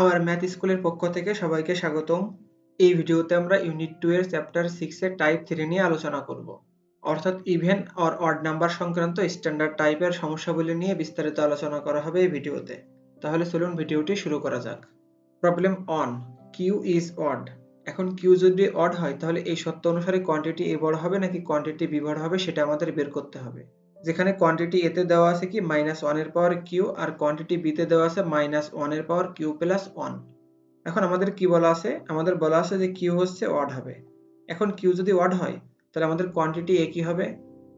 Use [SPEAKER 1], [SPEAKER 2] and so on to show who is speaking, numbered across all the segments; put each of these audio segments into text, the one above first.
[SPEAKER 1] আমার ম্যাথ স্কুলের পক্ষ থেকে সবাইকে স্বাগতম। এই ভিডিওতে আমরা ইউনিট টু এর চ্যাপ্টার সিক্স এর টাইপ থ্রি নিয়ে আলোচনা করব। অর্থাৎ ইভেন অর অড নাম্বার সংক্রান্ত স্ট্যান্ডার্ড টাইপের সমস্যাগুলি নিয়ে বিস্তারিত আলোচনা করা হবে এই ভিডিওতে। তাহলে চলুন ভিডিওটি শুরু করা যাক। Problem on Q is odd এখন কিউ যদি অড হয়, তাহলে এই সত্য অনুসারে কোয়ান্টিটি এ বড় হবে নাকি কোয়ান্টিটি বি বড় হবে, সেটা আমাদের বের করতে হবে। যেখানে কোয়ান্টিটি এতে দেওয়া আছে কি? মাইনাস ওয়ানের পাওয়ার কিউ আর কোয়ান্টিটি বিতে দেওয়া আছে মাইনাস ওয়ানের পাওয়ার কিউ প্লাস ওয়ান এখন আমাদের কি বলা আছে? আমাদের বলা আছে যে কিউ হচ্ছে ওয়াড হবে। এখন কিউ যদি ওয়াড হয়, তাহলে আমাদের কোয়ান্টিটি এ কি হবে?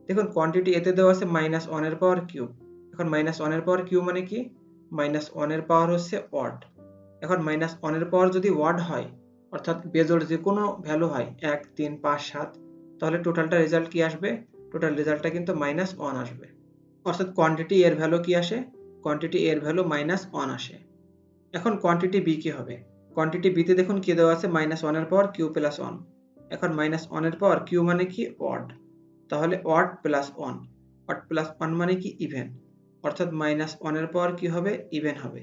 [SPEAKER 1] দেখুন কোয়ান্টিটি এতে দেওয়া আছে মাইনাস ওয়ানের পাওয়ার কিউ এখন মাইনাস ওয়ানের পাওয়ার কিউ মানে কি? মাইনাস ওয়ানের পাওয়ার হচ্ছে ওয়াড এখন মাইনাস ওয়ানের পাওয়ার যদি ওয়াড হয়, অর্থাৎ বেজোড় যে কোনো ভ্যালু হয়, এক, তিন, পাঁচ, সাত, তাহলে টোটালটা রেজাল্ট কি আসবে? টোটাল রেজাল্টটা কিন্তু মাইনাস ওয়ান আসবে। অর্থাৎ কোয়ান্টিটি এর ভ্যালু কি আসে? কোয়ান্টিটি এর ভ্যালু মাইনাস ওয়ান আসে। এখন কোয়ান্টিটি বি কি হবে? কোয়ান্টিটি বিতে দেখুন কি দেওয়া আছে? মাইনাস ওয়ানের পাওয়ার কিউ প্লাস ওয়ান এখন মাইনাস ওয়ানের পাওয়ার কিউ মানে কি? ওয়াড তাহলে odd plus one odd plus one মানে কি? ইভেন অর্থাৎ মাইনাস ওয়ানের পাওয়ার কি হবে? ইভেন হবে।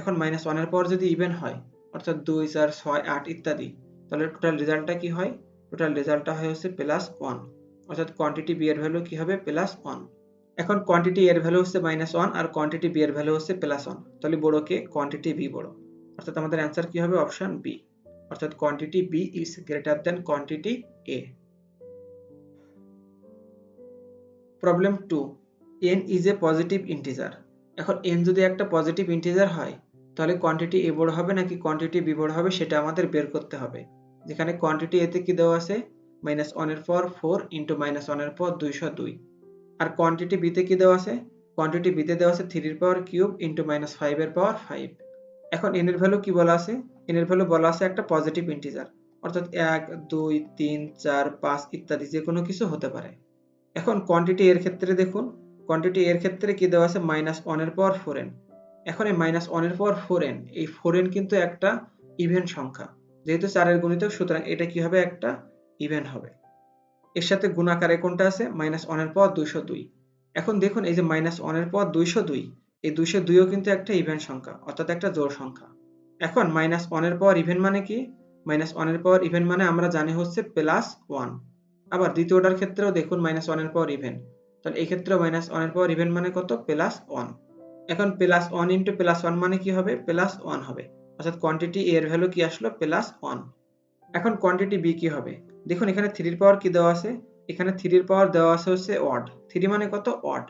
[SPEAKER 1] এখন মাইনাস ওয়ানের পাওয়ার যদি ইভেন হয়, অর্থাৎ দুই, চার, ছয়, আট ইত্যাদি, তাহলে টোটাল রেজাল্টটা কি হয়? টোটাল রেজাল্টটা হয় হচ্ছে প্লাস ওয়ান অর্থাৎ কোয়ান্টিটি বি এর ভ্যালু কি হবে? প্লাস ওয়ান এখন কোয়ান্টিটি এর ভ্যালু হচ্ছে মাইনাস ওয়ান আর কোয়ান্টিটি বি এর ভ্যালু হচ্ছে প্লাস ওয়ান তাহলে বড় কে? কোয়ান্টিটি বি বড়। অর্থাৎ আমাদের অ্যান্সার কি হবে? অপশন বি অর্থাৎ quantity B is greater than quantity A problem two N is a positive integer এখন এন যদি একটা পজিটিভ ইন্টিজার হয়, তাহলে কোয়ান্টিটি এ বড় হবে নাকি কোয়ান্টিটি বি বড় হবে সেটা আমাদের বের করতে হবে। যেখানে কোয়ান্টিটি এতে কি দেওয়া আছে? মাইনাস ওয়ানের পর ফোর ইন্টু মাইনাস ওয়ানের পর দুইশো দুই। আর কোয়ান্টিটি বিতে কি দেওয়া আছে? কোয়ান্টিটি বিতে দেওয়া আছে থ্রির পাওয়ার কিউব ইন্টু মাইনাস ফাইভের পাওয়ার ফাইভ এখন এনের ভ্যালু কি বলা আছে? এনের ভ্যালু বলা আছে একটা পজিটিভ ইন্টিজার অর্থাৎ এক, দুই, তিন, চার, পাঁচ ইত্যাদি যে কোনো কিছু হতে পারে। এখন কোয়ান্টিটি এর ক্ষেত্রে দেখুন। কোয়ান্টিটি এর ক্ষেত্রে কি দেওয়া আছে? মাইনাস ওয়ানের পাওয়ার ফোর এন এখন এই মাইনাস ওয়ানের পাওয়ার ফোর এন এই ফোর এন কিন্তু একটা ইভেন্ট সংখ্যা। যেহেতু চারের গণিতক, সুতরাং এটা কি হবে? একটা ইভেন হবে। এর সাথে গুণাকারে কোনটা আছে? মাইনাস ওয়ানের পাওয়ার দুইশো দুই। এখন দেখুন এই যে মাইনাস ওয়ানের পাওয়ার দুইশো দুই, এই দুইশো দুইও কিন্তু একটা ইভেন সংখ্যা, অর্থাৎ একটা জোড় সংখ্যা। এখন মাইনাস ওয়ানের পাওয়ার ইভেন মানে কি? মাইনাস ওয়ানের পাওয়ার ইভেন মানে আমরা জানি হচ্ছে প্লাস ওয়ান আবার দ্বিতীয়টার ক্ষেত্রেও দেখুন মাইনাস ওয়ানের পর ইভেন তাহলে এই ক্ষেত্রেও মাইনাস ওয়ানের পর ইভেন মানে কত? প্লাস ওয়ান এখন plus one into plus one মানে কি হবে? প্লাস ওয়ান হবে। অর্থাৎ কোয়ান্টিটি এর ভ্যালু কি আসলো? প্লাস ওয়ান এখন কোয়ান্টিটি বি কি হবে? দেখুন, এখানে থ্রির পাওয়ার কি দেওয়া আছে? এখানে থ্রির পাওয়ার দেওয়া আছে হচ্ছে ওয়াড থ্রি মানে কত? ওয়াড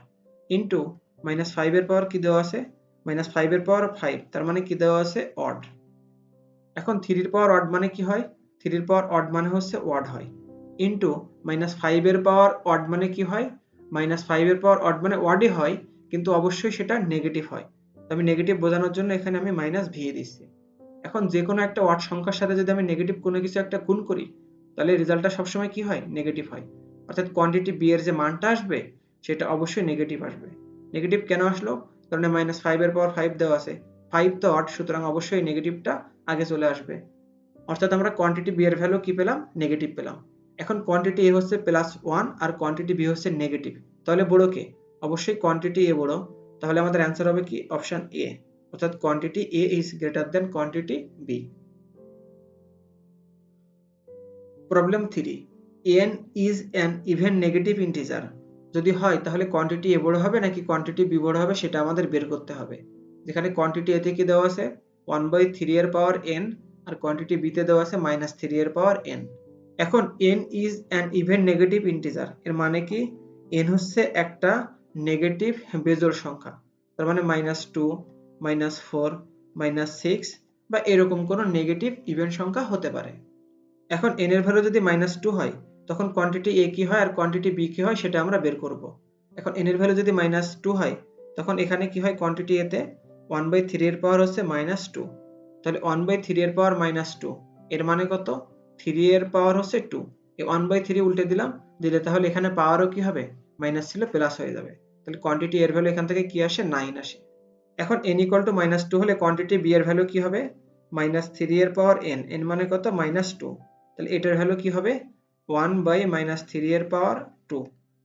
[SPEAKER 1] ইন্টু মাইনাস ফাইভের পাওয়ার কি দেওয়া আছে? মাইনাস ফাইভের পাওয়ার ফাইভ তার মানে কি দেওয়া আছে? অড এখন থ্রির পাওয়ার অড মানে কি হয়? থ্রির পাওয়ার অড মানে হচ্ছে ওয়াড হয়। ইন্টু মাইনাস ফাইভের পাওয়ার অড মানে কি হয়? মাইনাস ফাইভের পাওয়ার অড মানে ওয়াডই হয়, কিন্তু অবশ্যই সেটা নেগেটিভ হয়। আমি নেগেটিভ বোঝানোর জন্য এখানে আমি মাইনাস ভিয়ে দিচ্ছি। এখন যে কোনো একটা ওয়ার্ড সংখ্যার সাথে যদি আমি নেগেটিভ কোনো কিছু একটা গুণ করি, তাহলে রেজাল্টটা সবসময় কি হয়? নেগেটিভ হয়। অর্থাৎ কোয়ান্টিটি বি এর যে মানটা আসবে, সেটা অবশ্যই নেগেটিভ আসবে। নেগেটিভ কেন আসলো? কারণ মাইনাস ফাইভের পাওয়ার ফাইভ দেওয়া আছে। ফাইভ তো আট সুতরাং অবশ্যই নেগেটিভটা আগে চলে আসবে। অর্থাৎ আমরা কোয়ান্টিটি বি এর ভ্যালু কি পেলাম? নেগেটিভ পেলাম। এখন কোয়ান্টিটি এ হচ্ছে প্লাস ওয়ান আর কোয়ান্টিটি বি হচ্ছে নেগেটিভ তাহলে বড় কে? অবশ্যই কোয়ান্টিটি এ বড়। তাহলে আমাদের অ্যান্সার হবে কি? অপশন এ অর্থাৎ quantity A is greater than quantity B problem three N is an even negative integer যদি হয়, তাহলে কোয়ান্টিটি এ বড় হবে নাকি কোয়ান্টিটি বি বড় হবে সেটা আমাদের বের করতে হবে। যেখানে কোয়ান্টিটি এতে কি দেওয়া আছে ওয়ান বাই থ্রি এর পাওয়ার এন আর কোয়ান্টিটি বিতে দেওয়া আছে মাইনাস থ্রি এর পাওয়ার এন এখন N is an even negative integer এর মানে কি? এন হচ্ছে একটা নেগেটিভ বেজোর সংখ্যা, তার মানে minus two minus four minus six বা এরকম কোনো নেগেটিভ ইভেন্ট সংখ্যা হতে পারে। এখন এন এর ভ্যালু যদি মাইনাস টু হয়, তখন কোয়ান্টিটি এ কি হয় আর কোয়ান্টিটি বি কি হয় সেটা আমরা বের করব। এখন এন এর ভ্যালু যদি মাইনাস টু হয়, তখন এখানে কি হয় কোয়ান্টিটি এতে ওয়ান বাই থ্রি এর পাওয়ার হচ্ছে মাইনাস টু তাহলে ওয়ান বাই থ্রি এর পাওয়ার মাইনাস টু এর মানে কত? থ্রি এর পাওয়ার হচ্ছে টু এই ওয়ান বাই থ্রি উল্টে দিলাম, দিলে তাহলে এখানে পাওয়ারও কি হবে? মাইনাস ছিল প্লাস হয়ে যাবে। তাহলে কোয়ান্টিটি এর ভ্যালু এখান থেকে কি আসে? নাইন আসে। এখন N equal to minus two হলে কোয়ান্টিটি বি এর ভ্যালু কি হবে? মাইনাস থ্রি এর পাওয়ার এন এন মানে কত? মাইনাস টু তাহলে এটার ভ্যালু কি হবে? ওয়ান বাই মাইনাস থ্রি এর পাওয়ার টু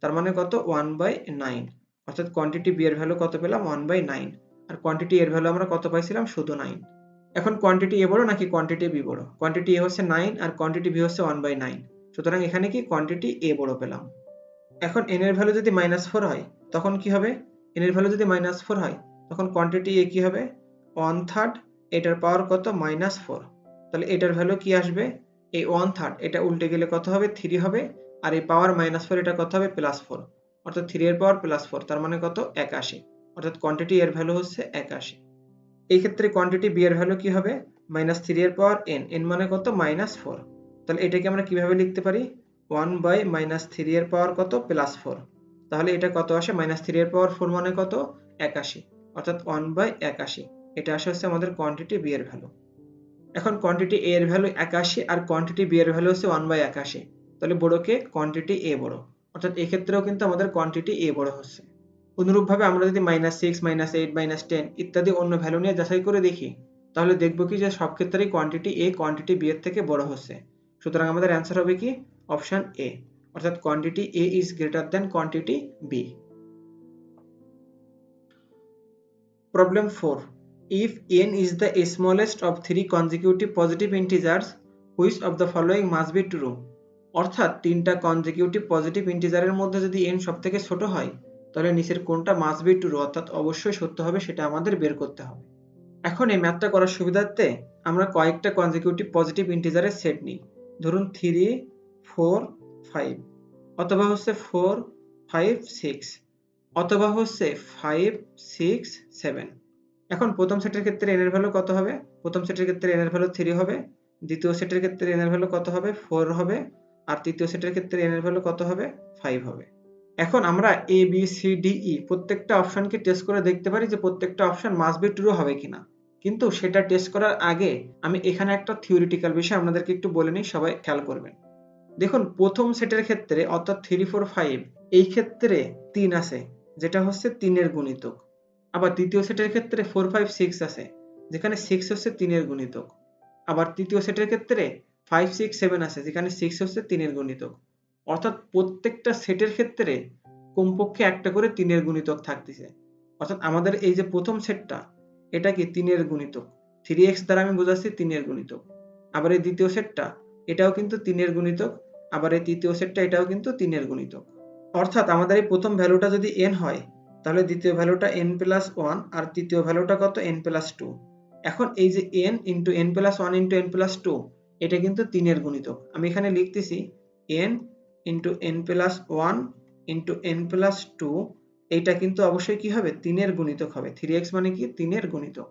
[SPEAKER 1] তার মানে কত? ওয়ান বাই নাইন অর্থাৎ কোয়ান্টিটি বি এর ভ্যালু কত পেলাম? ওয়ান বাই নাইন আর কোয়ান্টিটি এর ভ্যালু আমরা কত পাইছিলাম? শুধু নাইন এখন কোয়ান্টিটি এ বড় নাকি কোয়ান্টিটি বি বড়? কোয়ান্টিটি এ হচ্ছে নাইন আর কোয়ান্টিটি বি হচ্ছে ওয়ান বাই নাইন সুতরাং এখানে কি কোয়ান্টিটি এ বড় পেলাম? এখন এন এর ভ্যালু যদি মাইনাস ফোর হয়, তখন কি হবে? এন এর ভ্যালু যদি মাইনাস ফোর হয় তখন কোয়ান্টিটি এ কি হবে? ওয়ান থার্ড এটার পাওয়ার কত? মাইনাস ফোর তাহলে এটার ভ্যালু কি আসবে? এই ওয়ান থার্ড এটা উল্টে গেলে কত হবে? থ্রি হবে। আর এই পাওয়ার মাইনাস ফোর এটা কত হবে? প্লাস ফোর অর্থাৎ থ্রি এর পাওয়ার প্লাস ফোর তার মানে কত? একাশি। অর্থাৎ কোয়ান্টিটি এর ভ্যালু হচ্ছে একাশি। এই ক্ষেত্রে কোয়ান্টিটি বি এর ভ্যালু কি হবে? মাইনাস থ্রি এর পাওয়ার এন এন মানে কত? মাইনাস ফোর তাহলে এটাকে আমরা কীভাবে লিখতে পারি? ওয়ান বাই মাইনাস থ্রি এর পাওয়ার কত? প্লাস ফোর তাহলে এটা কত আসে? মাইনাস থ্রি এর পাওয়ার ফোর মানে কত? একাশি। অর্থাৎ ওয়ান বাই একাশি। এটা আসে হচ্ছে আমাদের কোয়ান্টিটি বি এর ভ্যালু এখন কোয়ান্টিটি এ এর ভ্যালু একাশি আর কোয়ান্টিটি বি এর ভ্যালু হচ্ছে ওয়ান বাই একাশি। তাহলে বড়কে কোয়ান্টিটি এ বড়। অর্থাৎ এক্ষেত্রেও কিন্তু আমাদের কোয়ান্টিটি এ বড় হচ্ছে। অনুরূপভাবে আমরা যদি minus six minus eight minus ten ইত্যাদি অন্য ভ্যালু নিয়ে যাচাই করে দেখি, তাহলে দেখব কি যে সব ক্ষেত্রেই কোয়ান্টিটি এ কোয়ান্টিটি বি এর থেকে বড় হচ্ছে। সুতরাং আমাদের অ্যান্সার হবে কি? অপশন এ অর্থাৎ quantity A is greater than quantity B problem four if n is the smallest of three consecutive positive integers, which of the following must be true? অর্থাৎ তিনটা কনজিকিউটিভ পজিটিভ ইন্টিজারের মধ্যে যদি n সব থেকে ছোট হয়, তাহলে নিচের কোনটা মাস্ট বি ট্রু অর্থাৎ অবশ্যই সত্য হবে, সেটা আমাদের বের করতে হবে। এখন এই ম্যাথটা করার সুবিধার্থে আমরা কয়েকটা কনজিকিউটিভ পজিটিভ ইন্টিজারের সেট নিই। ধরুন থ্রি ফোর ফাইভ অথবা হচ্ছে ফোর ফাইভ সিক্স অথবা হচ্ছে ফাইভ সিক্স সেভেন এখন প্রথম সেটের ক্ষেত্রে এন এর ভ্যালু কত হবে? প্রথম সেটের ক্ষেত্রে এন এর ভ্যালু থ্রি হবে। দ্বিতীয় সেটের ক্ষেত্রে এন এর ভ্যালু কত হবে? ফোর হবে। আর তৃতীয় সেটের ক্ষেত্রে এন এর ভ্যালু কত হবে? ফাইভ হবে। এখন আমরা A B C D E প্রত্যেকটা অপশনকে টেস্ট করে দেখতে পারি যে প্রত্যেকটা অপশন মাস বি ট্রু হবে কিনা। কিন্তু সেটা টেস্ট করার আগে আমি এখানে একটা থিওরিটিক্যাল বিষয় আপনাদেরকে একটু বলে নিই, সবাই খেয়াল করবেন। দেখুন, প্রথম সেটের ক্ষেত্রে অর্থাৎ থ্রি ফোর ফাইভ এই ক্ষেত্রে তিন আছে। যেটা হচ্ছে তিনের গুণিতক। আবার দ্বিতীয় সেটের ক্ষেত্রে ফোর ফাইভ সিক্স আছে, যেখানে সিক্স হচ্ছে তিনের গুণিতক। আবার তৃতীয় সেটের ক্ষেত্রে ফাইভ সিক্স সেভেন আছে, যেখানে সিক্স হচ্ছে তিনের গুণিতক। অর্থাৎ প্রত্যেকটা সেটের ক্ষেত্রে কমপক্ষে একটা করে তিনের গুণিতক থাকতেছে। অর্থাৎ আমাদের এই যে প্রথম সেটটা, এটা কি তিনের গুণিতক? থ্রি এক্স দ্বারা আমি বোঝাচ্ছি তিনের গুণিতক। আবার এই দ্বিতীয় সেটটা, এটাও কিন্তু তিনের গুণিতক। আবার এই তৃতীয় সেটটা, এটাও কিন্তু তিনের গুণিতক। অর্থাৎ আমাদের এই প্রথম ভ্যালুটা যদি এন হয় তাহলে দ্বিতীয় ভ্যালুটা এন প্লাস ওয়ান আর তৃতীয় ভ্যালুটা কত এন প্লাস টু এখন এই যে N into N plus one into N plus two এটা কিন্তু তিনের গুণিতক আমি এখানে লিখতেছি N into N plus one into N plus two এইটা কিন্তু অবশ্যই কি হবে তিনের গুণিতক হবে থ্রি এক্স মানে কি তিনের গুণিতক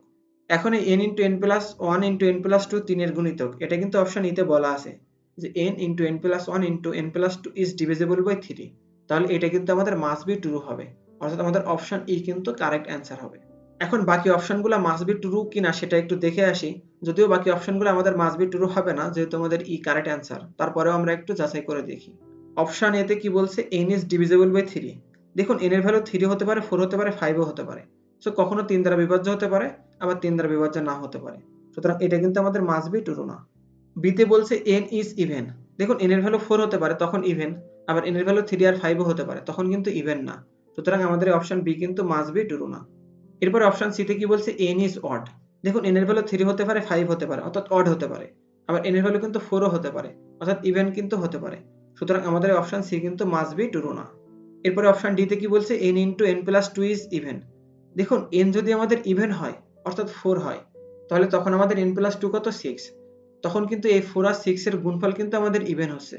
[SPEAKER 1] এখন এই N into N plus one into N plus two তিনের গুণিতক এটা কিন্তু অপশন ইতে বলা আছে যে N into N plus one into N plus two is divisible by three তাহলে এটা কিন্তু আমাদের মাস বি ট্রু হবে। অর্থাৎ আমাদের অপশন ই কিন্তু কারেক্ট অ্যান্সার হবে। এখন বাকি অপশনগুলো মাস বি ট্রু কিনা সেটা একটু দেখে আসি। যদিও বাকি অপশনগুলো আমাদের মাস বি ট্রু হবে না, যেহেতু আমাদের ই কারেক্ট অ্যান্সার তারপরেও আমরা একটু যাচাই করে দেখি। অপশন এতে কি বলছে? N is divisible by three দেখুন এন এর ভ্যালু থ্রি হতে পারে ফোর হতে পারে ফাইভও হতে পারে। সো কখনো তিন দ্বারা বিভাজ্য হতে পারে, আবার তিন দ্বারা বিভাজ্য না হতে পারে। সুতরাং এটা কিন্তু আমাদের মাস বি ট্রু না। বিতে বলছে এন ইজ ইভেন দেখুন এন এর ভ্যালু ফোর হতে পারে, তখন ইভেন আবার এন এর ভ্যালু থ্রি আর ফাইভও হতে পারে, তখন কিন্তু ইভেন না। সুতরাং আমাদের অপশন বি কিন্তু মাস বি ট্রু না। এরপর অপশন সিতে কি বলছে? এন ইজ অড দেখুন এন এর ভ্যালু থ্রি হতে পারে ফাইভ হতে পারে, অর্থাৎ অড হতে পারে। আবার এন এর ভ্যালু কিন্তু ফোরও হতে পারে, অর্থাৎ ইভেন কিন্তু হতে পারে। সুতরাং আমাদের অপশন সি কিন্তু মাস বি ট্রু না। এরপরে অপশন ডিতে কি বলছে? N into N plus two is even দেখুন এন যদি আমাদের ইভেন হয়, অর্থাৎ ফোর হয়, তাহলে তখন আমাদের এন প্লাস টু কত? সিক্স তখন কিন্তু এই ফোর আর সিক্স এর গুণফল কিন্তু আমাদের ইভেন হচ্ছে।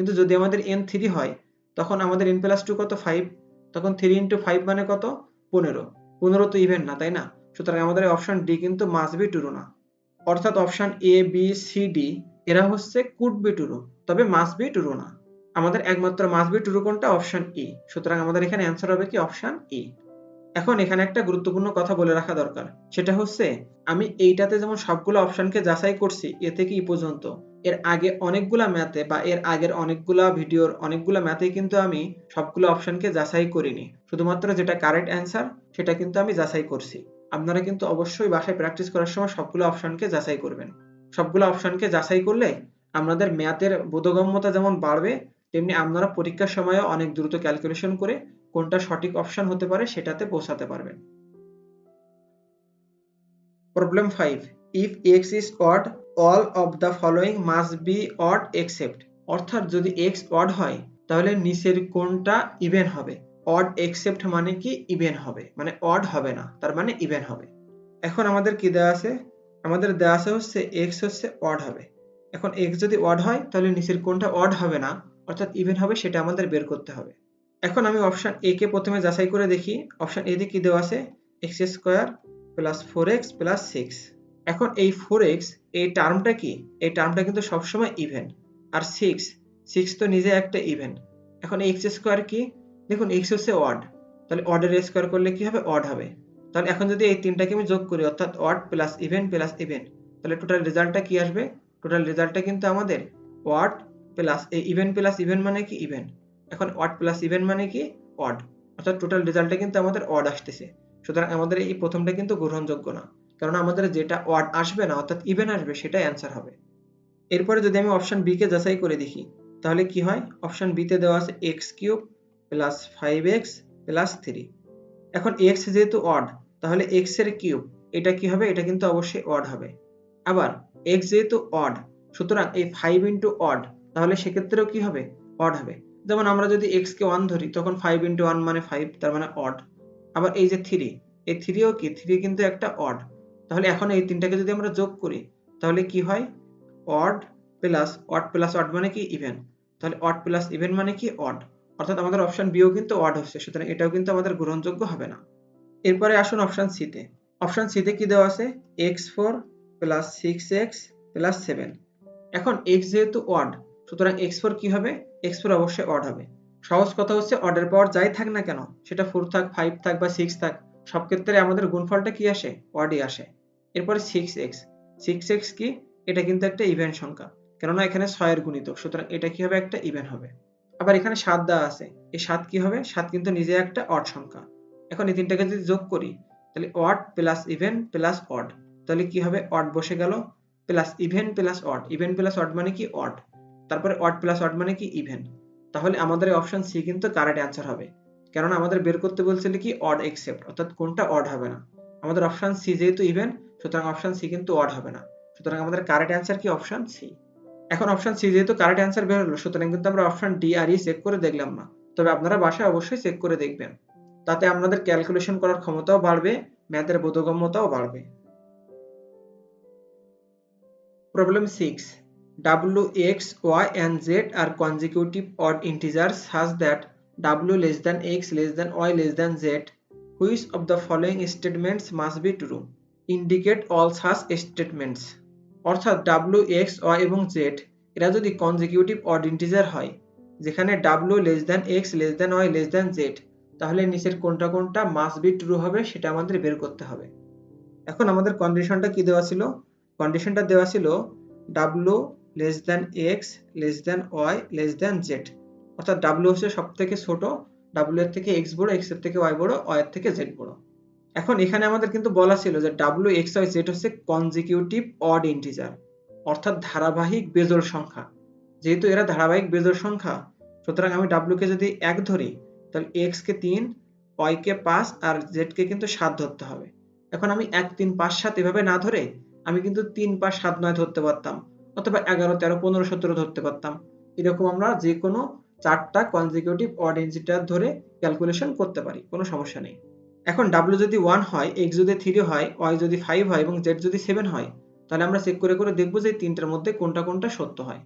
[SPEAKER 1] কিন্তু যদি আমাদের এন থ্রি হয়, তখন আমাদের এন প্লাস টু কত? ফাইভ তখন থ্রি ইন্টু ফাইভ মানে কত? পনেরো। পনেরো তো ইভেন না, তাই না? সুতরাং আমাদের অপশন ডি কিন্তু মাস বি টুরু না। অর্থাৎ option A B C D এরা হচ্ছে কুড বি টুরু তবে মাস বি টুরু না। আমাদের একমাত্র মাস বি টুরু কোনটা? অপশন ই সুতরাং আমাদের এখানে অ্যান্সার হবে কি? অপশন ই এখন এখানে একটা গুরুত্বপূর্ণ কথা বলে রাখা দরকার। সেটা হচ্ছে, আমি এইটাতে যেমন সবগুলো অপশনকে যাচাই করছি, এ থেকে ই পর্যন্ত। এর আগে অনেকগুলা ম্যাথে বা এর আগের অনেকগুলা ভিডিওর অনেকগুলা ম্যাথে কিন্তু আমি সবগুলো অপশনকে যাচাই করিনি। শুধুমাত্র যেটা কারেক্ট অ্যান্সার সেটা কিন্তু আমি যাচাই করছি। আপনারা কিন্তু অবশ্যই বাসায় প্র্যাকটিস করার সময় সবগুলো অপশনকে যাচাই করবেন। সবগুলো অপশনকে যাচাই করলে আপনাদের ম্যাথের বোধগম্যতা যেমন বাড়বে, তেমনি আপনারা পরীক্ষার সময়ও অনেক দ্রুত ক্যালকুলেশন করে কোনটা সঠিক অপশন হতে পারে সেটাতে পৌঁছাতে পারবেন। Problem five if X is odd all of the following must be odd except অর্থাৎ যদি এক্স অড হয়, তাহলে নিচের কোনটা ইভেন হবে। অড এক্সেপ্ট মানে কি? ইভেন হবে। মানে অড হবে না, তার মানে ইভেন হবে। এখন আমাদের কি দেওয়া আছে? আমাদের দেওয়া আছে হচ্ছে এক্স হচ্ছে অড হবে। এখন এক্স যদি অড হয়, তাহলে নিচের কোনটা অড হবে না, অর্থাৎ ইভেন হবে সেটা আমাদের বের করতে হবে। এখন আমি অপশন এ কে প্রথমে যাচাই করে দেখি। অপশন এ দিয়ে কি দেওয়া আছে? X square plus four X plus six এখন এই ফোর এক্স এই টার্মটা কি? এই টার্মটা কিন্তু সবসময় ইভেন আর সিক্স সিক্স তো নিজে একটা ইভেন এখন এক্স স্কোয়ার কি? দেখুন এক্স হচ্ছে অড তাহলে অর্ডের স্কোয়ার করলে কি হবে? অড হবে। তাহলে এখন যদি এই তিনটাকে আমি যোগ করি, অর্থাৎ odd plus even plus even তাহলে টোটাল রেজাল্টটা কি আসবে? টোটাল রেজাল্টটা কিন্তু আমাদের অড প্লাস এই ইভেন প্লাস ইভেন মানে কি? ইভেন এখন অড প্লাস ইভেন মানে কি? অড অর্থাৎ টোটাল রেজাল্টটা কিন্তু আমাদের অড আসতেছে। সুতরাং আমাদের এই প্রথমটা কিন্তু গ্রহণযোগ্য না। কারণ আমাদের যেটা ওয়ার্ড আসবে না, অর্থাৎ ইভেন আসবে, সেটাই অ্যান্সার হবে। এরপরে যদি আমি অপশন বি কে যাচাই করে দেখি, তাহলে কি হয়? অপশন বিতে দেওয়া আছে X cube plus five X plus three এখন এক্স যেহেতু অড তাহলে এক্সের কিউব এটা কি হবে? এটা কিন্তু অবশ্যই অড হবে। আবার এক্স যেহেতু অড সুতরাং এই ফাইভ ইন্টু অড তাহলে সেক্ষেত্রেও কি হবে? অড হবে। যেমন আমরা যদি এক্স কে ওয়ান ধরি, তখন ফাইভ ইন্টু ওয়ান মানে ফাইভ তার মানে অড আবার এই যে থ্রি এই থ্রিও কি? থ্রি কিন্তু একটা অড তাহলে এখন এই তিনটাকে যদি আমরা যোগ করি, তাহলে কি হয়? Odd plus odd plus odd মানে কি? ইভেন তাহলে অড প্লাস ইভেন মানে কি? অড অর্থাৎ আমাদের অপশন বিও কিন্তু অড হচ্ছে, সুতরাং এটাও কিন্তু আমাদের গ্রহণযোগ্য হবে না। এরপরে আসুন অপশন সিতে অপশন সিতে কি দেওয়া আছে? X four plus six X plus seven এখন এক্স যেহেতু অড সুতরাং এক্স ফোর কি হবে? এক্স ফোর অবশ্যই অড হবে। সহজ কথা হচ্ছে অর্ডার পাওয়ার যাই থাক না কেন, সেটা ফোর থাক ফাইভ থাক বা সিক্স থাক, সব ক্ষেত্রে আমাদের গুণফলটা কি আসে? অডই আসে। এরপরে সিক্স এক্স সিক্স এক্স কি? এটা কিন্তু একটা ইভেন্ট সংখ্যা, কেননা এখানে ছয়ের গুণিতক, সুতরাং এটা কি হবে? একটা ইভেন্ট হবে। আবার এখানে সাত দেওয়া আছে, এই সাত কি হবে? সাত কিন্তু নিজে একটা অড সংখ্যা। এখন এই তিনটাকে যদি যোগ করি, তাহলে odd plus even plus odd তাহলে কি হবে? অড বসে গেল plus even plus odd even plus odd মানে কি অড তারপরে অড প্লাস অড মানে কি ইভেন তাহলে আমাদের অপশন সি কিন্তু কারেক্ট অ্যান্সার হবে। কেননা আমাদের বের করতে বলছিল কি অড এক্সেপ্ট অর্থাৎ কোনটা অড হবে না। আমাদের অপশন সি যেহেতু ইভেন সুতরাং অপশন সি কিন্তু অড হবে না। সুতরাং আমাদের কারেক্ট অ্যান্সার কি অপশন সি এখন অপশন সি যেহেতু কারেক্ট অ্যান্সার বের হলো, সুতরাং কিন্তু আমরা অপশন ডি আর ই চেক করে দেখলাম না। তবে আপনারা বাসায় অবশ্যই চেক করে দেখবেন। তাতে আপনাদের ক্যালকুলেশন করার ক্ষমতাও বাড়বে ম্যাথের বোধগম্যতাও বাড়বে। Problem six w x, y and z R consecutive odd integer such that w less than x less than y less than z, which of the following statements must be true? Indicate all such statements অর্থাৎ w X Y এবং Z এরা যদি consecutive odd integer হয়, যেখানে w less than X less than y less than Z তাহলে নিচের কোনটা কোনটা মাস বি ট্রু হবে সেটা আমাদের বের করতে হবে। এখন আমাদের কন্ডিশনটা কি দেওয়া ছিল? কন্ডিশনটা দেওয়া ছিল w less than X less than Y less than Z অর্থাৎ ডাব্লিউ হচ্ছে সব থেকে ছোট ডাব্লিউ এর থেকে এক্স বড় এক্সের থেকে ওয়াই বড় ওয়াই এর থেকে জেড বড়। এখন এখানে আমাদের কিন্তু বলা ছিল যে ডাব্লিউ এক্স ওয়াই জেড হচ্ছে কনজিকিউটিভ অড ইন্টিজার অর্থাৎ ধারাবাহিক বেজোড় সংখ্যা। যেহেতু এরা ধারাবাহিক বেজোড় সংখ্যা, সুতরাং আমি ডাব্লিউ কে যদি এক ধরি, তাহলে এক্স কে তিন ওয়াই কে পাঁচ, আর জেড কে কিন্তু সাত ধরতে হবে। এখন আমি এক, তিন, পাঁচ, সাত এভাবে না ধরে আমি কিন্তু তিন, পাঁচ, সাত, নয় ধরতে পারতাম, অথবা এগারো, তেরো, পনেরো, সতেরো ধরতে পারতাম। এরকম আমরা যে কোনো চারটা কনজিকিউটিভ অড ইন্টিজার ধরে ক্যালকুলেশন করতে পারি, কোনো সমস্যা নেই। এখন ডাব্লিউ যদি ওয়ান হয় এক্স যদি থ্রি হয় ওয়াই যদি ফাইভ হয় এবং জেড যদি সেভেন হয়, তাহলে আমরা চেক করে করে দেখব যে তিনটার মধ্যে কোনটা কোনটা সত্য হয়।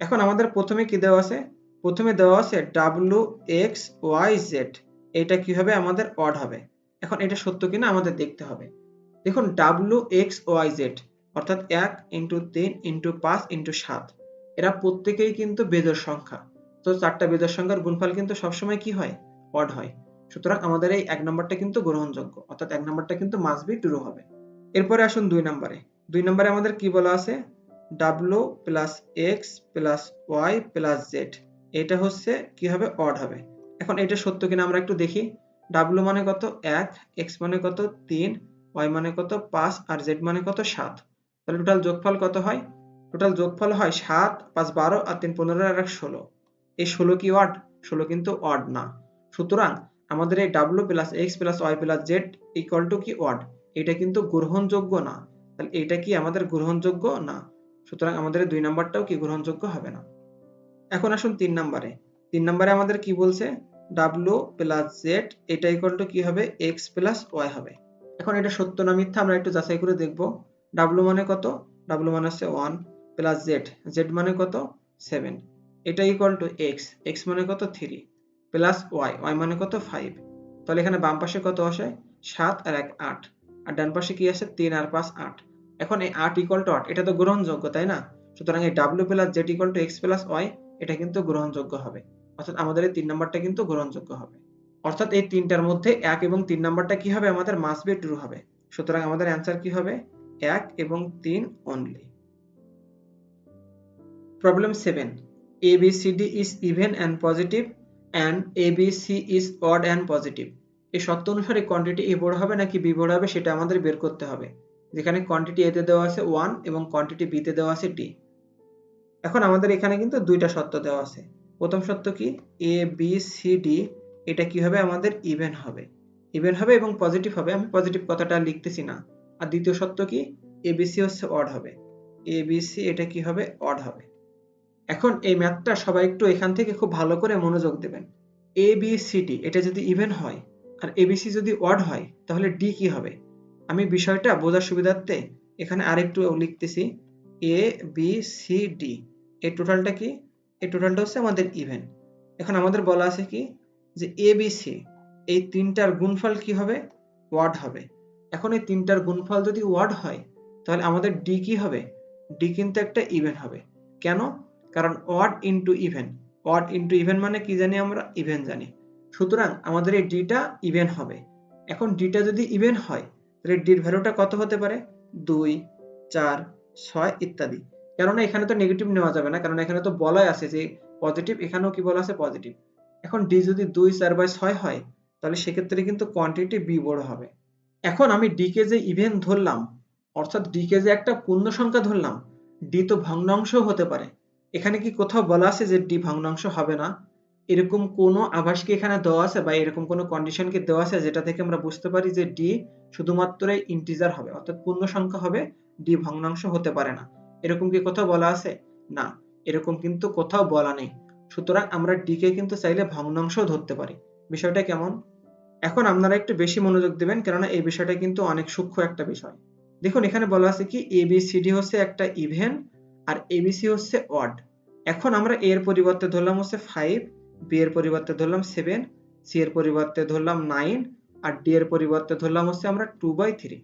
[SPEAKER 1] এখন আমাদের প্রথমে কি দেওয়া আছে? প্রথমে দেওয়া আছে ডাব্লিউ এক্স ওয়াই জেড এটা কি হবে আমাদের অড হবে? এখন এটা সত্য কিনা আমাদের দেখতে হবে। দেখুন ডাব্লিউ এক্স ওয়াই জেড অর্থাৎ এক ইন্টু তিন ইন্টু পাঁচ ইন্টু সাত। এরা প্রত্যেকেই কিন্তু বেজোর সংখ্যা। তো চারটা বেজোর সংখ্যার গুণফল কিন্তু সবসময় কি হয়? অড হয়। সুতরাং আমাদের এই এক নম্বরটা কিন্তু গ্রহণযোগ্য, অর্থাৎ এক নম্বরটা কিন্তু মাস্ট বি ট্রু হবে। এরপরে আসুন দুই নম্বরে। দুই নম্বরে আমাদের কি বলা আছে? W plus X plus Y plus Z এটা হচ্ছে কি হবে? অড হবে। এখন এটা সত্য কিনা আমরা একটু দেখি। ডাব্লু মানে কত? এক এক্স মানে কত? তিন ওয়াই মানে কত? পাঁচ, আর জেড মানে কত? সাত। তাহলে টোটাল যোগফল কত হয়? টোটাল যোগফল হয় সাত, পাঁচ বারো, আর তিন পনেরো, আর এক ষোলো। এই ষোলো কি অড ষোলো কিন্তু অড না। সুতরাং আমাদের এই W plus X plus Y plus Z equal to কি অড এটা কিন্তু গ্রহণযোগ্য না। তাহলে এটা কি আমাদের গ্রহণযোগ্য না? সুতরাং আমাদের দুই নাম্বারটাও কি গ্রহণযোগ্য হবে না। এখন আসুন তিন নাম্বারে। তিন নাম্বারে আমাদের কি বলছে? ডাব্লু প্লাস জেড এটা ইকুয়াল টু কি হবে? এক্স প্লাস ওয়াই হবে। এখন এটা সত্য না মিথ্যা আমরা একটু যাচাই করে দেখব। ডাব্লু মানে কত? ডাব্লু মানে হচ্ছে ওয়ান প্লাস জেড জেড মানে কত? সেভেন এটা ইকুয়াল টু এক্স এক্স মানে কত? থ্রি প্লাস ওয়াই ওয়াই মানে কত? ফাইভ তাহলে এখানে বাম পাশে কত আসে? সাত আর এক, আট। আর ডান পাশে কি আছে তিন আর পাঁচ, আট। এখন এই আট ইকুয়াল টু আট, এটা তো গ্রহণযোগ্য, তাই না? সুতরাং এই W plus Z equal to X plus Y এটা কিন্তু গ্রহণযোগ্য হবে। অর্থাৎ আমাদের এই তিন নাম্বারটা কিন্তু গ্রহণযোগ্য হবে। অর্থাৎ এই তিনটার মধ্যে এক এবং তিন নাম্বারটা কি হবে? আমাদের মাস বি ট্রু হবে। সুতরাং আমাদের অ্যান্সার কি হবে? এক এবং তিন only problem seven A B C D is even and positive and A B C is odd and positive এই সত্য অনুসারে কোয়ান্টিটি এ বড় হবে নাকি বি বড় হবে সেটা আমাদের বের করতে হবে। যেখানে কোয়ান্টিটি এতে দেওয়া আছে ওয়ান এবং কোয়ান্টিটি বিতে দেওয়া আছে ডি এখন আমাদের এখানে কিন্তু দুইটা সত্য দেওয়া আছে। প্রথম সত্য কি? এ বি সি ডি এটা কি হবে আমাদের ইভেন হবে? ইভেন হবে এবং পজিটিভ হবে। আমি পজিটিভ কথাটা লিখতেছি না। আর দ্বিতীয় সত্য কি? এবিসি হচ্ছে অড হবে। এবিসি এটা কি হবে অড হবে? এখন এই ম্যাথটা সবাই একটু এখান থেকে খুব ভালো করে মনোযোগ দেবেন। এ বি সি ডি এটা যদি ইভেন হয় আর এবিসি যদি ওয়ার্ড হয়, তাহলে ডি কি হবে? আমি বিষয়টা বোঝার সুবিধার্থে এখানে আরেকটু লিখতেছি। এ বি সি ডি এই টোটালটা কি? এই টোটালটা হচ্ছে আমাদের ইভেন এখন আমাদের বলা আছে কি? যে এ বি সি এই তিনটার গুণফল কি হবে? ওয়ার্ড হবে। এখন এই তিনটার গুণফল যদি ওয়ার্ড হয়, তাহলে আমাদের ডি কি হবে? ডি কিন্তু একটা ইভেন হবে। কেন? কারণ odd into even odd into even মানে কি জানি আমরা? ইভেন জানি। সুতরাং আমাদের এই ডিটা ইভেন হবে। এখন ডিটা যদি ইভেন হয়, তাহলে ডির ভ্যালুটা কত হতে পারে? দুই, চার, ছয় ইত্যাদি। কেননা এখানে তো নেগেটিভ নেওয়া যাবে না কারণ এখানে তো বলাই আছে যে পজিটিভ এখানেও কি বলা আছে? পজিটিভ এখন ডি যদি দুই, চার বাই ছয় হয়, তাহলে সেক্ষেত্রে কিন্তু কোয়ান্টিটি বি বড় হবে। এখন আমি ডি কে যে ইভেন ধরলাম, অর্থাৎ ডি কে যে একটা পূর্ণ সংখ্যা ধরলাম ডি তো ভগ্নাংশ হতে পারে। এখানে কি কোথাও বলা আছে যে ডি ভগ্নাংশ হবে না? এরকম কোনো আভাস কি এখানে দেওয়া আছে বা এরকম কোনো কন্ডিশন কি দেওয়া আছে যেটা থেকে আমরা বুঝতে পারি যে ডি শুধুমাত্র ইন্টিজার হবে, অর্থাৎ পূর্ণ সংখ্যা হবে, ডি ভগ্নাংশ হতে পারে না? এরকম কি কোথাও বলা আছে? না, এরকম কিন্তু কোথাও বলা নেই। সুতরাং আমরা ডি কে কিন্তু চাইলে ভগ্নাংশ ধরতে পারি। বিষয়টা কেমন? এখন আপনারা একটু বেশি মনোযোগ দেবেন, কেননা এই বিষয়টা কিন্তু অনেক সূক্ষ্ম একটা বিষয়। দেখুন, এখানে বলা আছে কি এ বি সি ডি হচ্ছে একটা ইভেন আর এবিসি হচ্ছে অড এখন আমরা এর পরিবর্তে ধরলাম হচ্ছে ফাইভ বি এর পরিবর্তে ধরলাম সেভেন সি এর পরিবর্তে ধরলাম নাইন আর ডি এর পরিবর্তে ধরলাম হচ্ছে আমরা টু বাই থ্রি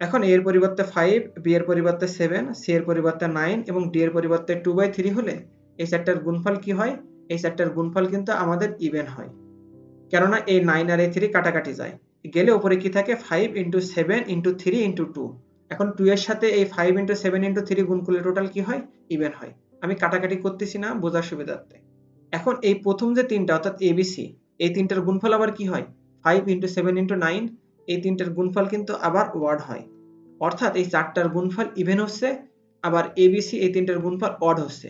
[SPEAKER 1] এখন এর পরিবর্তে ফাইভ বি এর পরিবর্তে সেভেন সি এর পরিবর্তে নাইন এবং ডি এর পরিবর্তে টু বাই থ্রি হলে এই চারটার গুণফল কি হয়? এই চারটার গুণফল কিন্তু আমাদের ইভেন হয়। কেননা এই নাইন আর এই থ্রি কাটাকাটি যায়। গেলে উপরে কি থাকে? Five into seven into three into two এখন টু এর সাথে এই five into seven into three গুণ করলে টোটাল কি হয়? ইভেন হয়। আমি কাটাকাটি করতেছি না, বোঝার সুবিধার্থে। এখন এই প্রথম যে তিনটা, অর্থাৎ এবিসি এই তিনটার গুণফল আবার কি হয়? Five into seven into nine এই তিনটার গুণফল কিন্তু আবার ওয়ার্ড হয়। অর্থাৎ এই চারটার গুণফল ইভেন হচ্ছে, আবার এবিসি এই তিনটার গুণফল অড হচ্ছে।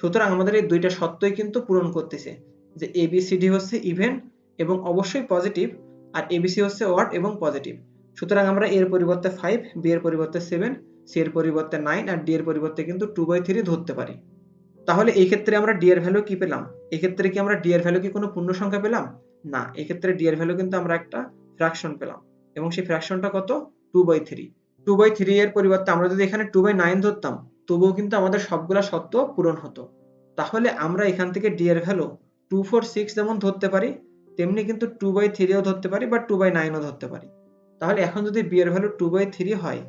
[SPEAKER 1] সুতরাং আমাদের এই দুইটা সত্যই কিন্তু পূরণ করতেছে যে এবিসিডি হচ্ছে ইভেন এবং অবশ্যই পজিটিভ আর এবিসি হচ্ছে ওয়ার্ড এবং পজিটিভ সুতরাং আমরা এর পরিবর্তে ফাইভ বি এর পরিবর্তে সেভেন সি এর পরিবর্তে নাইন আর ডি এর পরিবর্তে কিন্তু টু বাই থ্রি ধরতে পারি। তাহলে এই ক্ষেত্রে আমরা ডি এর ভ্যালু কি পেলাম? এক্ষেত্রে কি আমরা ডি এর ভ্যালু কি কোনো পূর্ণ সংখ্যা পেলাম? না এক্ষেত্রে ডি এর ভ্যালু কিন্তু আমরা একটা ফ্র্যাকশন পেলাম। এবং সেই ফ্র্যাকশনটা কত? Two by three two by three এর পরিবর্তে আমরা যদি এখানে টু বাই নাইন ধরতাম, তবুও কিন্তু আমাদের সবগুলা সত্য পূরণ হতো। তাহলে আমরা এখান থেকে ডি এর ভ্যালু টু ফোর সিক্স যেমন ধরতে পারি, তেমনি কিন্তু টু বাই থ্রিও ধরতে পারি বা টু বাই নাইনও ধরতে পারি। তাহলে এখন যদি বি এর ভ্যালু টু বাই থ্রি হয়,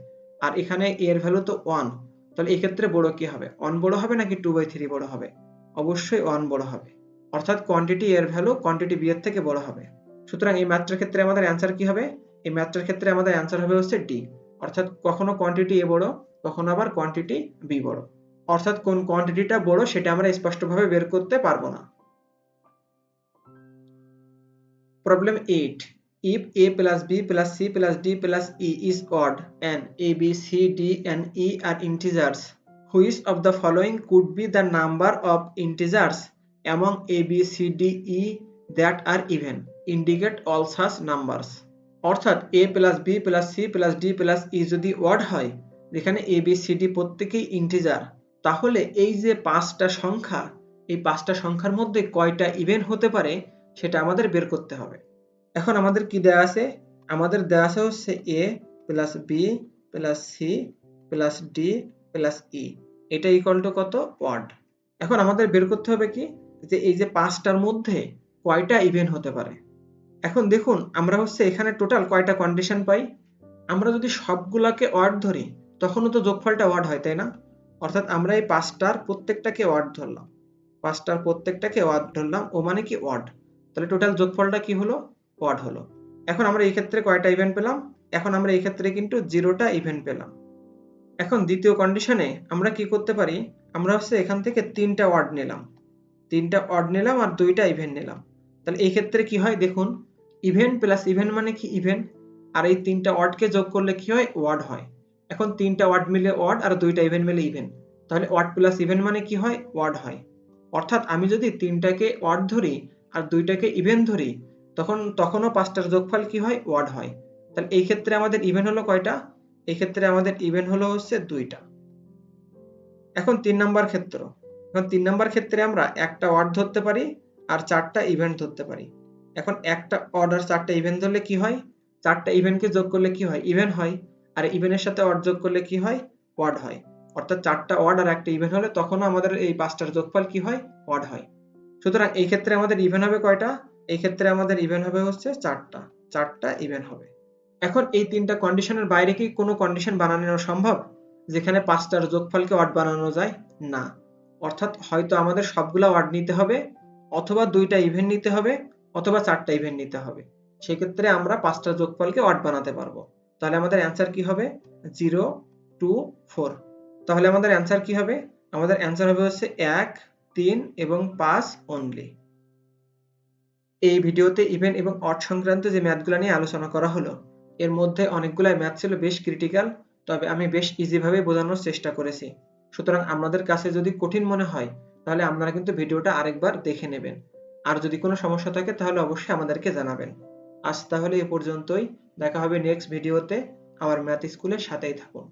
[SPEAKER 1] আর এখানে এ এর ভ্যালু তো ওয়ান তাহলে এক্ষেত্রে বড় কি হবে? ওয়ান বড় হবে নাকি টু বাই থ্রি বড় হবে? অবশ্যই ওয়ান বড় হবে। অর্থাৎ কোয়ান্টিটি এর ভ্যালু কোয়ান্টিটি বি এর থেকে বড় হবে। সুতরাং এই ম্যাথটার ক্ষেত্রে আমাদের অ্যান্সার কি হবে? এই ম্যাথটার ক্ষেত্রে আমাদের অ্যান্সার হবে হচ্ছে ডি অর্থাৎ কখনো কোয়ান্টিটি এ বড়, কখনো আবার কোয়ান্টিটি বি বড়। অর্থাৎ কোন কোয়ান্টিটিটা বড়, সেটা আমরা স্পষ্টভাবে বের করতে পারব না। Problem eight if a plus b plus c plus d plus e is odd and a b c d and e are integers which of the following could be the number of integers among a b c d e that are even indicate all such numbers অর্থাৎ a plus B plus C plus D plus E যদি word হয় যেখানে A B C D প্রত্যেকেই integer তাহলে এই যে পাঁচটা সংখ্যা এই পাঁচটা সংখ্যার মধ্যে কয়টা ইভেন হতে পারে সেটা আমাদের বের করতে হবে এখন আমাদের কি দেয়া আছে? আমাদের দেয়া আছে হচ্ছে A plus B plus C plus D plus E এটা ইকুয়াল টু কত? ওয়ার্ড এখন আমাদের বের করতে হবে কি? যে এই যে পাঁচটার মধ্যে কয়টা ইভেন হতে পারে? এখন দেখুন, আমরা হচ্ছে এখানে টোটাল কয়টা কন্ডিশন পাই? আমরা যদি সবগুলাকে ওয়ার্ড ধরি, তখনও তো যোগফলটা ওয়ার্ড হয়, তাই না? অর্থাৎ আমরা এই পাঁচটার প্রত্যেকটাকে ওয়ার্ড ধরলাম। পাঁচটার প্রত্যেকটাকে ওয়ার্ড ধরলাম, ও মানে কি ওয়ার্ড তাহলে টোটাল যোগফলটা কি হলো? ওয়ার্ড হলো। এখন আমরা এই ক্ষেত্রে কয়টা ইভেন্ট পেলাম? এখন আমরা এই ক্ষেত্রে কিন্তু জিরোটা ইভেন্ট পেলাম। এখন দ্বিতীয় কন্ডিশনে আমরা কি করতে পারি? আমরা হচ্ছে এখান থেকে তিনটা ওয়ার্ড নিলাম। তিনটা ওয়ার্ড নিলাম আর দুইটা ইভেন্ট নিলাম। তাহলে এই ক্ষেত্রে কি হয়? দেখুন ইভেন্ট প্লাস ইভেন্ট মানে কি ইভেন্ট আর এই তিনটা ওয়ার্ডকে যোগ করলে কি হয়? ওয়ার্ড হয়। এখন তিনটা ওয়ার্ড মিলে ওয়ার্ড আর দুইটা ইভেন্ট মিলে ইভেন্ট তাহলে ওয়ার্ড প্লাস ইভেন্ট মানে কি হয়? ওয়ার্ড হয়। অর্থাৎ আমি যদি তিনটাকে ওয়ার্ড ধরি আর দুইটাকে ইভেন্ট ধরি তখন তখনও পাঁচটার যোগফল কি হয়? ওয়ার্ড হয়। তাহলে এই ক্ষেত্রে আমাদের ইভেন্ট হলো কয়টা? এই ক্ষেত্রে আমাদের ইভেন্ট হলো হচ্ছে দুইটা। এখন তিন নাম্বার ক্ষেত্র। এখন তিন নাম্বার ক্ষেত্রে আমরা একটা ওয়ার্ড ধরতে পারি আর চারটা ইভেন্ট ধরতে পারি। এখন একটা অর্ডার চারটা ইভেন্ট ধরলে কি হয়? চারটা ইভেন্টকে যোগ করলে কি হয়? ইভেন্ট হয়। আর ইভেন্টের সাথে ওয়ার্ড যোগ করলে কি হয়? ওয়ার্ড হয়। অর্থাৎ চারটা ওয়ার্ড আর একটা ইভেন্ট হলে তখনও আমাদের এই পাঁচটার যোগফল কি হয়? ওয়ার্ড হয়। সুতরাং এই ক্ষেত্রে আমাদের ইভেন্ট হবে কয়টা? এই ক্ষেত্রে আমাদের ইভেন্ট হবে হচ্ছে চারটা। চারটা ইভেন্ট হবে। এখন এই তিনটা কন্ডিশনের বাইরে কি কোনো কন্ডিশন বানানো সম্ভব? যেখানে পাঁচটার যোগফলকে ওয়ার্ড বানানো যায়? না। অর্থাৎ হয়তো আমাদের সবগুলা ওয়ার্ড নিতে হবে, অথবা দুইটা ইভেন্ট নিতে হবে, অথবা চারটা ইভেন্ট নিতে হবে। সেক্ষেত্রে আমরা পাঁচটা যোগফলকে ওয়ার্ড বানাতে পারব। তাহলে আমাদের অ্যান্সার কি হবে? জিরো টু ফোর তাহলে আমাদের অ্যান্সার কি হবে? আমাদের অ্যান্সার হবে হচ্ছে এক, তিন এবং পাঁচ অনলি এই ভিডিওতে ইভেন্ট এবং অড সংক্রান্ত যে ম্যাথগুলো নিয়ে আলোচনা করা হলো, এর মধ্যে অনেকগুলাই ম্যাথ ছিল বেশ ক্রিটিক্যাল তবে আমি বেশ ইজিভাবে বোঝানোর চেষ্টা করেছি। সুতরাং আপনাদের কাছে যদি কঠিন মনে হয়, তাহলে আপনারা কিন্তু ভিডিওটা আরেকবার দেখে নেবেন। আর যদি কোনো সমস্যা থাকে, তাহলে অবশ্যই আমাদেরকে জানাবেন। আজ তাহলে এ পর্যন্তই। দেখা হবে নেক্সট ভিডিওতে আমার ম্যাথ স্কুলের সাথেই থাকুন।